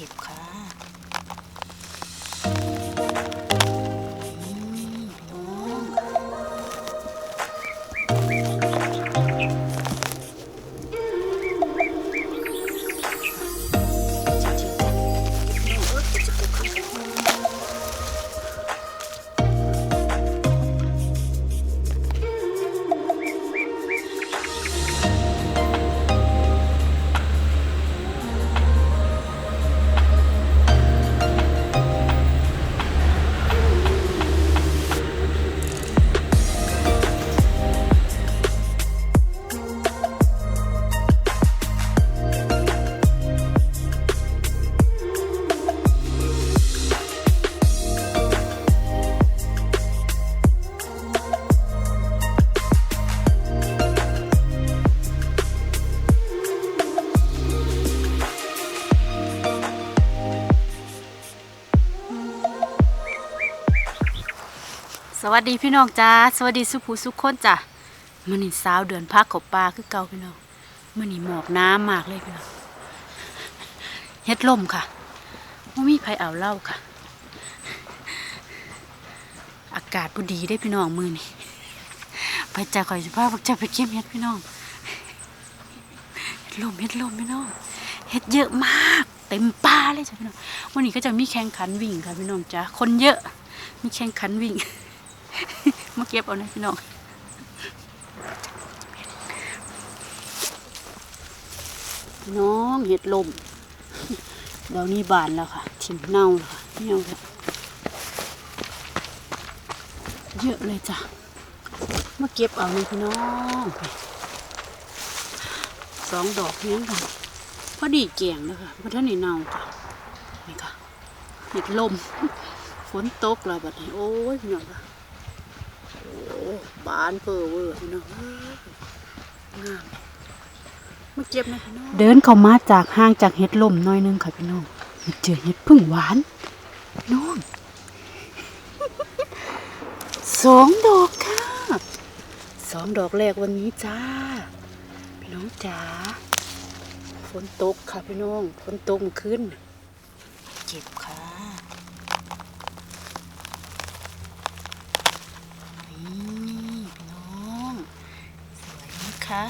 ก็บ วัสดีพี่น้องจ้าสวัสดีสุภูสุขคนจ้ะมื่อนี้สาวเดือนพักขาปลาคือเก่าพี่น้องมื่อนี้หมอกน้ำมากเลยพี่น้องเฮ็ดลมค่ะว่มีไผเอาเล่าค่ะ อากาศบุดีได้พี่น้องมือนี้ไปจ้าคอยสภาพวกจ้าไปเก็บเฮ็ดพี่น้องเฮ็ดลมเฮ็ดลมพี่น้องเฮ็ดเยอะมากเต็มป่าเลยจ้ะพี่น้องวันนี้ก็จะมีแข่งขันวิ่งค่ะพี่น้องจ้าคนเยอะมีแข่งขันวิ่ง มาเก็บเอานะพี่น้องน้องเห็ดลมเดี๋ยวนี้บานแล้วค่ะทิมเน่าแล้วค่ะเน่าแล้วเยอะเลยจ้ะมาเก็บเอาเลยพี่น้องสองดอกเพียงกันพอดีเกี่ยงเลยค่ะเพราะท่านนี่เน่าจ้ะนี่ค่ะเห็ดลมฝนตกแล้วบัดนี้โอ้ยพี่น้องค่ะ บานเพอเวอร์พี่น้องงามมาเก็บนะพี่น้องเดินเข้ามาจากห้างจากเห็ดลมหน้อยนึงค่ะพี่น้องมาเจอเห็ดพึ่งหวานน้องสองดอกค่ะสองดอกแรกวันนี้จ้า พี่น้องจ๋าฝนตกค่ะพี่น้องฝนตกขึ้นเก็บค่ะ นี่พี่น้องส คะ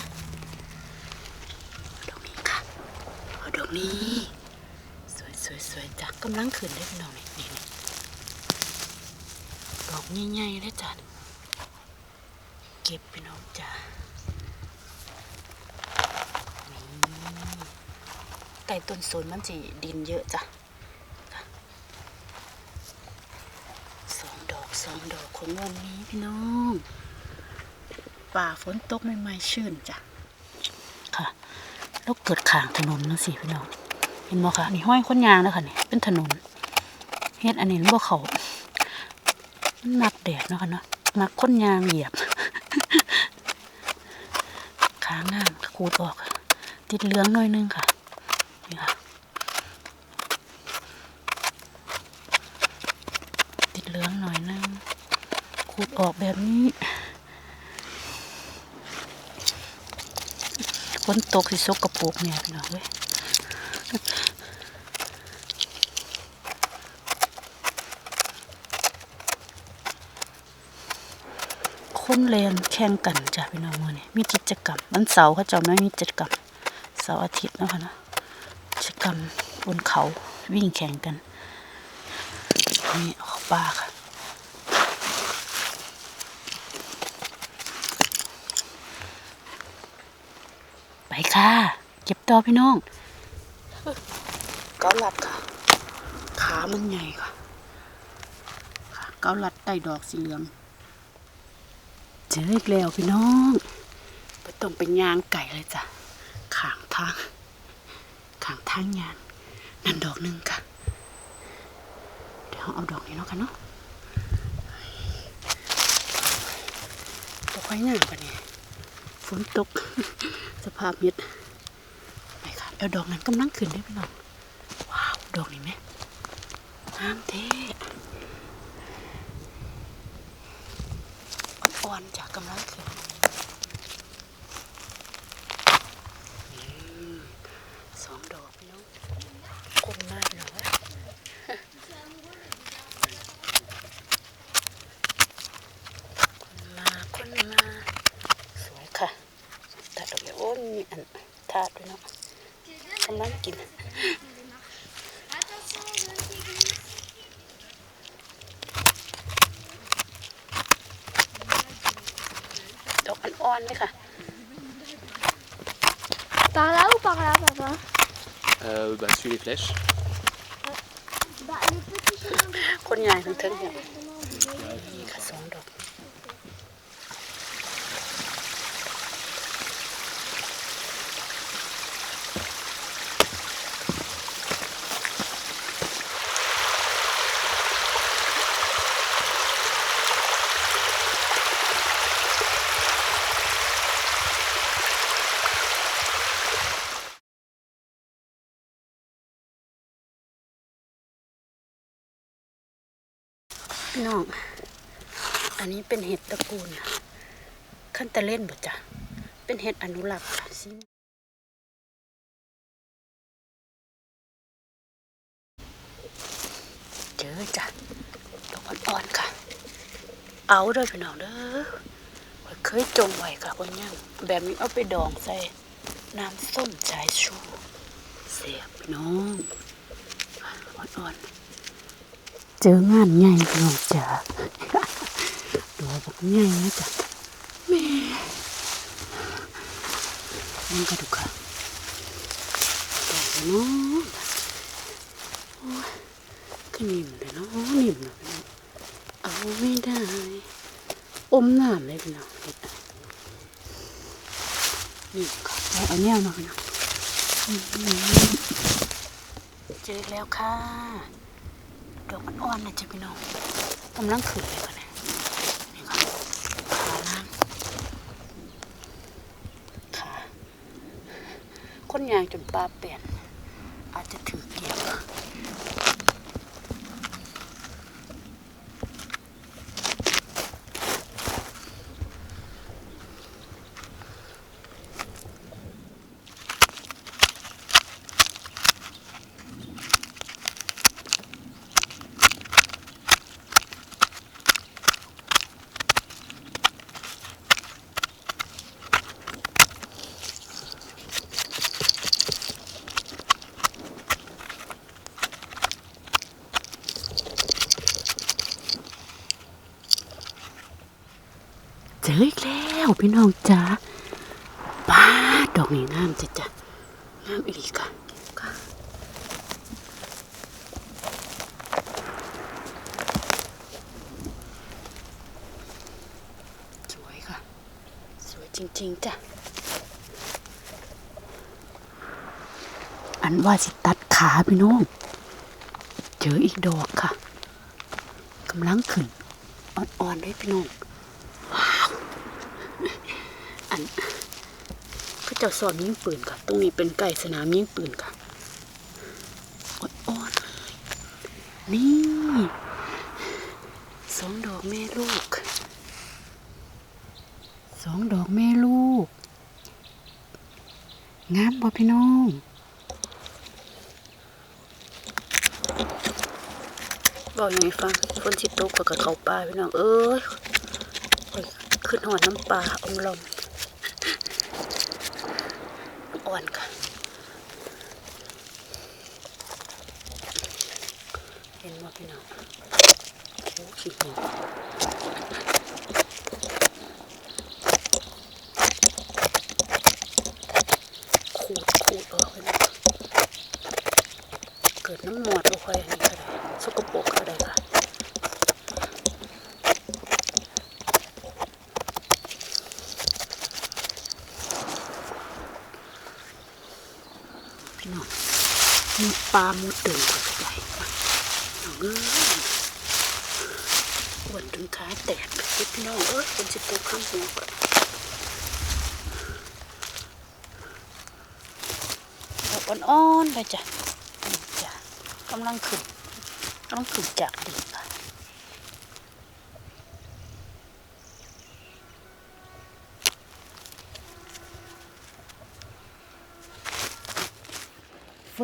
ดอกนี้ค่ะเอาดอกนี้ สวยสวยสวยจ้ะกำลังขึ้นได้พี่น้องนี่นี่ดอกใหญ่ๆเลยจ้ะเก็บพี่น้องจ้ะนี่ใต้ต้นสนมันสิดินเยอะจ้ะสองดอกสองดอกของวันนี้พี่น้อง ป่าฝนตกใหม่ๆชื่นจ้ะค่ะแล้วเกิดขางถนนนั่นสิพี่น้องเห็นบ่คะนี่ห้อยค้นยางแล้วค่ะนี่เป็นถนนเฮ็ดอันนี้บ่เขามันมักแดดเนาะค่ะเนาะมักคนยางเหยียบขางามขูดออก ติดเหลืองหน่อยนึงค่ะนี่ค่ะติดเหลืองหน่อยนึงขูดออกแบบนี้ นตกสิสกกระปุกเนี่ยพี่น้องเว้ยคนเรียนแข่งกันจ้ะพี่น้องมื่อนี้มีกิจกรรมวันเสาร์เขาจะไม่มีกิจกรรมเสาร์อาทิตย์นะคะนะกิจกรรมบนเขาวิ่งแข่งกันนี่เอาเข้าป่าค่ะ ค่ะ เก็บต่อพี่น้องเกาลัดค่ะ ขามันใหญ่ค่ะค่ะเกาลัดใต้ดอกสีเหลืองเจออีกแล้วพี่น้องไปต้องเป็นยางไก่เลยจ้ะขางทางขางทางยางนั่นดอกหนึ่งค่ะ เดี๋ยวเอาดอกนี้เนาะค่ะเนาะตกไว้หน้าปะเนี่ย นตก สภาพเม็ดไปค่ะเอาดอกนั้นกำลังขึ้นได้พี่น้องว้าวดอกนี่ไหมงามเท่อ่อนๆจากกำลังขึ้น กิน ดอกอ่อนๆเลยค่ะ Par là ou par là, papa Euh, bah, suis les flèches. Bah, le petit chemin de คนใหญ่ทั้งเทิงเนี่ยนี่ น้อง อันนี้เป็นเห็ดตระกูลขั้นตะเล่นบ่จ้ะเป็นเห็ดอนุรักษ์ซิเจอจ้ะดอกอ่อนๆค่ะ เอาเด้อพี่น้องเด้อเคยจงไว้ค่ะคนย่างแบบนี้เอาไปดองใส่น้ำส้มสายชู เสียบพี่น้องอ่อนๆ เจองานใหญ่น้องจ๋าดอกบักใหญ่นะจ๊ะแม่นี่ก็ดูค่ะดอกเนาะโอ้ยก็นิ่มเลยเนาะนิ่มเลยเอาไม่ได้ อมน้ำเลยพี่น้องเห็ดอะนี่ค่ะเอาอันเนี้ยมาพี่น้องอืมเจอแล้วค่ะ ดอกมันอ่อนนะจ๊ะพี่น้องกำลังขึ้นเลยก่อนนะนี่ค่ะขาล่างขาคนยางจนปลาเปลี่ยนอาจจะถือ ออีกแล้วพี่น้องจ๋าป้าดดอกนี้งามจ้ะจ้ะงามอีกค่ะค่ะสวยค่ะ สวยจริง ๆจ้ะอันว่าสิตัดขาพี่น้อง เจออีกดอกค่ะกำลังขึ้นอ่อนๆด้วยพี่น้อง อันเขาจ้าสอนยิงปืนค่ะ ตรงนี้เป็นไก่สนามยิงปืนค่ะอ่อนๆเลยนี่สองดอกแม่ลูกสองดอกแม่ลูก งามบ่พี่น้องบอกอย่างนี้ฟังคนชิตกกับเขาป่าพี่น้อง เอ้ยขึ้นหอน้ำปลาองลม อ่อนค่ะเห็นว่าพี่น้องโอ้ขี้หอมขูดขูดออกเลยนะเกิดน้ำหมอดบ่ค่อยอันนี้ก็ได้สกปรกก็ได้ค่ะ พี่น้อง มีปลาหมูตึงกว่าใหญ่มากน้องเอ้ยปวดถึงขาแตกพี่น้องเอ้ยเป็นสิบปูข้ามหัวก่อนดอกอ่อนๆเลยจ้ะจ้ะกำลังขึ้นกำลังขึ้นจากดิน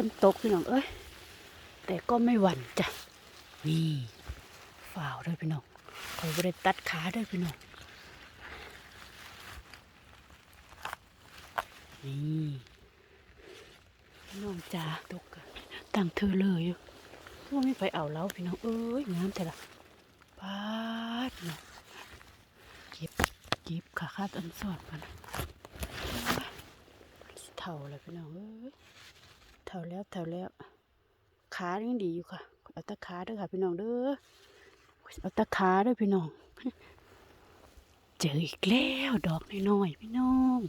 นตกพี่น้องเอ้ยแต่ก็ไม่หวั่นจ้ะนี่ฝ่าวด้วยพี่น้องคอยบริตัดขาด้วยพี่น้องนี่น้องจ้าตกตั้งเธอเลยอยู่ว่าไม่ไปเอาแล้วพี่น้องเอ้ยงามแต่ละปาดเนาะเก็บเก็บขาคาดอันสอดกันเท่าเลยพี่น้องเอ้ยเท่าแล้วเท่าแล้วขายังดีอยู่ค่ะ เอาตะขาด้อค่ะพี่น้องเด้อเอาตะขาด้อพี่น้อง เจออีกแล้วดอกน้อยๆพี่น้อง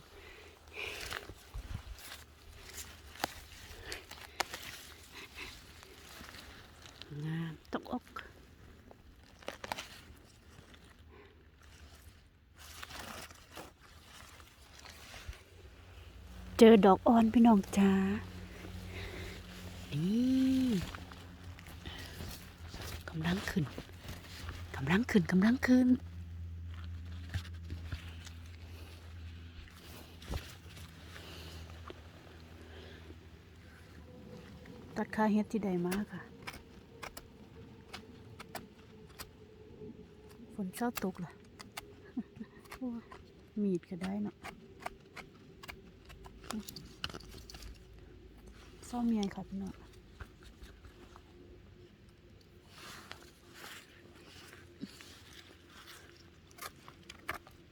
งามตกอกเจอดอกอ่อนพี่น้องจ้า นี่กำลังขึ้นกำลังขึ้นกำลังขึ้นตัดค่าเฮ็ดที่ใดมาค่ะ ฝนเศร้าตกล่ะโอ้ยมีดก็ได้เนาะเศร้าเมียค่ะพี่น้อง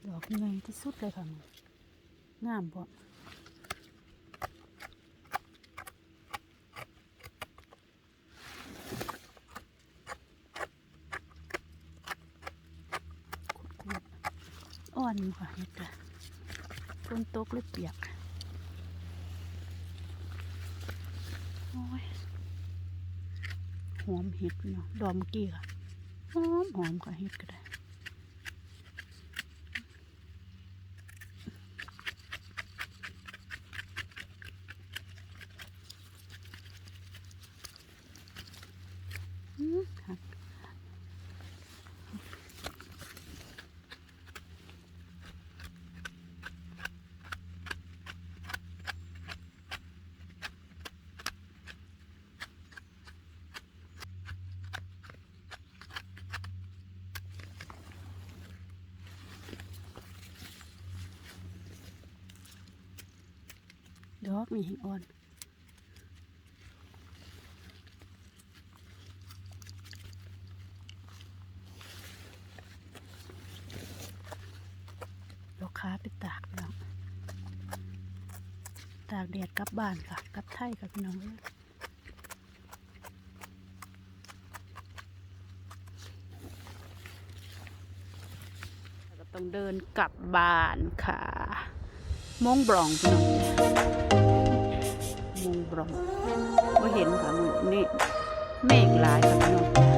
ดอกใหญ่ ที่สุดเลยค่ะมึงงามบ่ขุดๆอ่อนอยู่ค่ะเฮ็ดค่ะฝนตกเลยเปียกโอ้ยหอมเห็ดพี่น้องดอกเมื่อกี้ค่ะหอมหอมกว่าเห็ดก็ได้อืมหัก ดอกนี่ให้อ่อนลูกค้าไปตากพี่น้องตากแดดกลับบ้านค่ะกลับไทยค่ะพี่น้องเอ้ยต้องเดินกลับบ้านค่ะ มงบรองพี่น้องมงบรองว่าเห็นค่ะมือนี่เมฆหลายค่ะพี่น้อง